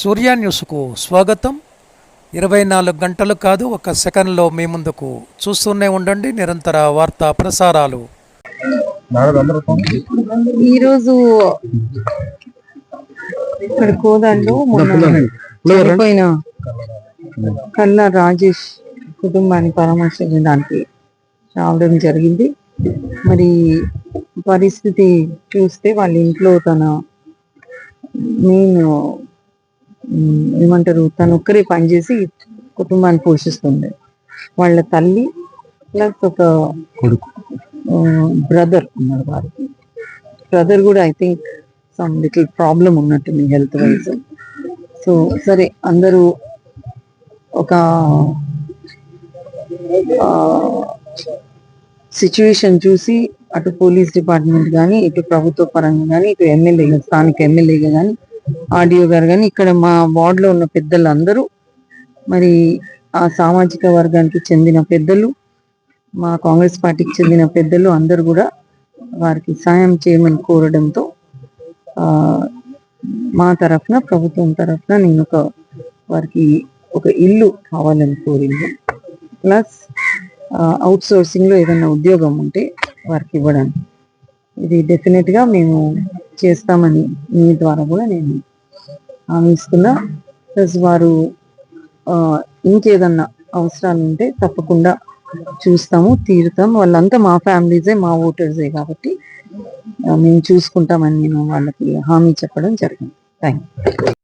సూర్య న్యూస్కు స్వాగతం. ఇరవై నాలుగు గంటలు కాదు ఒక సెకండ్లో మీ ముందుకు చూస్తూనే ఉండండి. నిరంతర వార్తా ప్రసారాలు. ఈరోజు ఇక్కడ కోదాల్లో మొన్న చనిపోయిన కల్లా రాజేష్ కుటుంబాన్ని పరామర్శించడానికి రావడం జరిగింది. మరి పరిస్థితి చూస్తే వాళ్ళ ఇంట్లో తన మెయిన్ ఏమంటారు తను ఒక్కరే పనిచేసి కుటుంబాన్ని పోషిస్తుంది. వాళ్ళ తల్లి ప్లస్ ఒక కొడుకు. బ్రదర్ ఉన్నారు వారికి. బ్రదర్ కూడా I think some little problem ఉన్నట్టుంది హెల్త్ వైజ్. సో సరే అందరూ ఒక సిచ్యువేషన్ చూసి అటు పోలీస్ డిపార్ట్మెంట్ కానీ ఇటు ప్రభుత్వ పరంగా కానీ ఇటు ఎమ్మెల్యే స్థానిక ఎమ్మెల్యేగా కానీ ఆడియో గారు కానీ ఇక్కడ మా వార్డులో ఉన్న పెద్దలందరూ మరి ఆ సామాజిక వర్గానికి చెందిన పెద్దలు మా కాంగ్రెస్ పార్టీకి చెందిన పెద్దలు అందరూ కూడా వారికి సాయం చేయమని కోరడంతో మా తరఫున ప్రభుత్వం తరఫున నేను ఒక వారికి ఒక ఇల్లు కావాలని కోరింది. ప్లస్ అవుట్ సోర్సింగ్లో ఏదైనా ఉద్యోగం ఉంటే వారికి ఇవ్వడానికి. ఇది డెఫినెట్గా మేము చేస్తామని మీ ద్వారా కూడా నేను హామీ ఇస్తున్నా. ప్లస్ వారు ఇంకేదన్నా అవసరాలు ఉంటే తప్పకుండా చూస్తాము తీరుతాం వాళ్ళంతా మా ఫ్యామిలీసే మా ఓటర్సే కాబట్టి మేము చూసుకుంటామని నేను వాళ్ళకి హామీ చెప్పడం జరిగింది. థ్యాంక్